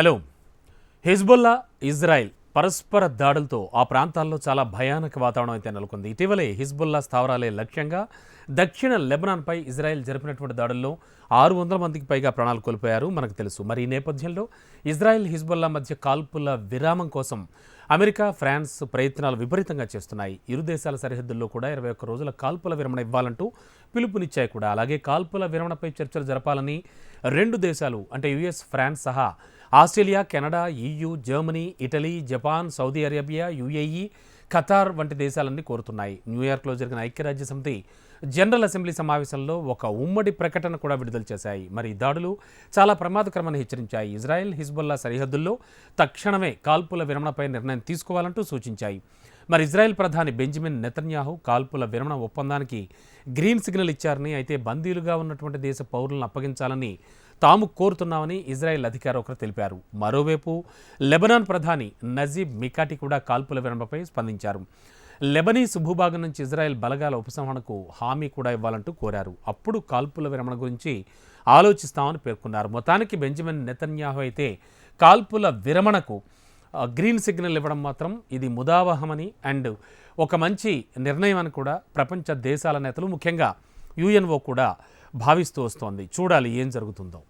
Hello. Hezbollah Israel పరస్పర దాడులతో ఆ ప్రాంతాల్లో చాలా భయానక వాతావరణం అయితే నెలకొంది. ఇటీవలే హిజ్బుల్లా స్థావరాలే లక్ష్యంగా దక్షిణ లెబనాన్పై ఇజ్రాయెల్ జరిపినటువంటి దాడుల్లో ఆరు వందల మందికి పైగా ప్రాణాలు కోల్పోయారు. మనకు తెలుసు. మరి ఈ నేపథ్యంలో ఇజ్రాయెల్ హిజ్బుల్లా మధ్య కాల్పుల విరామం కోసం అమెరికా ఫ్రాన్స్ ప్రయత్నాలు విపరీతంగా చేస్తున్నాయి. ఇరు దేశాల సరిహద్దుల్లో కూడా ఇరవై ఒక్క రోజుల కాల్పుల విరమణ ఇవ్వాలంటూ పిలుపునిచ్చాయి కూడా. అలాగే కాల్పుల విరమణపై చర్చలు జరపాలని రెండు దేశాలు అంటే యుఎస్ ఫ్రాన్స్ సహా Australia Canada EU Germany Italy Japan Saudi Arabia UAE Qatar వంటి దేశాలన్నీ కోరుతున్నాయి. న్యూయార్క్లో జరిగిన ఐక్యరాజ్య సమితి జనరల్ అసెంబ్లీ సమావేశంలో ఒక ఉమ్మడి ప్రకటన కూడా విడుదల చేశాయి. మరి ఈ దాడులు చాలా ప్రమాదకరమని హెచ్చరించాయి. ఇజ్రాయెల్ హిజ్బుల్లా సరిహద్దుల్లో తక్షణమే కాల్పుల విరమణపై నిర్ణయం తీసుకోవాలంటూ సూచించాయి. మరి ఇజ్రాయెల్ ప్రధాని బెంజమిన్ నెతన్యాహు కాల్పుల విరమణ ఒప్పందానికి గ్రీన్ సిగ్నల్ ఇచ్చారని అయితే బందీలుగా ఉన్నటువంటి దేశ పౌరులను అప్పగించాలని తాము కోరుతున్నామని ఇజ్రాయెల్ అధికారి ఒకరు తెలిపారు. మరోవైపు లెబనాన్ ప్రధాని నజీబ్ మికాటి కూడా కాల్పుల విరమణపై స్పందించారు. లెబనీస్ భూభాగం నుంచి ఇజ్రాయెల్ బలగాల ఉపసంహరణకు హామీ కూడా ఇవ్వాలంటూ కోరారు. అప్పుడు కాల్పుల విరమణ గురించి ఆలోచిస్తామని పేర్కొన్నారు. మొత్తానికి బెంజమిన్ నెతన్యాహు అయితే కాల్పుల విరమణకు గ్రీన్ సిగ్నల్ ఇవ్వడం మాత్రం ఇది ముదావహమని అండ్ ఒక మంచి నిర్ణయం అని కూడా ప్రపంచ దేశాల నేతలు ముఖ్యంగా యుఎన్ఓ కూడా భావిస్తూ వస్తోంది. చూడాలి ఏం జరుగుతుందో.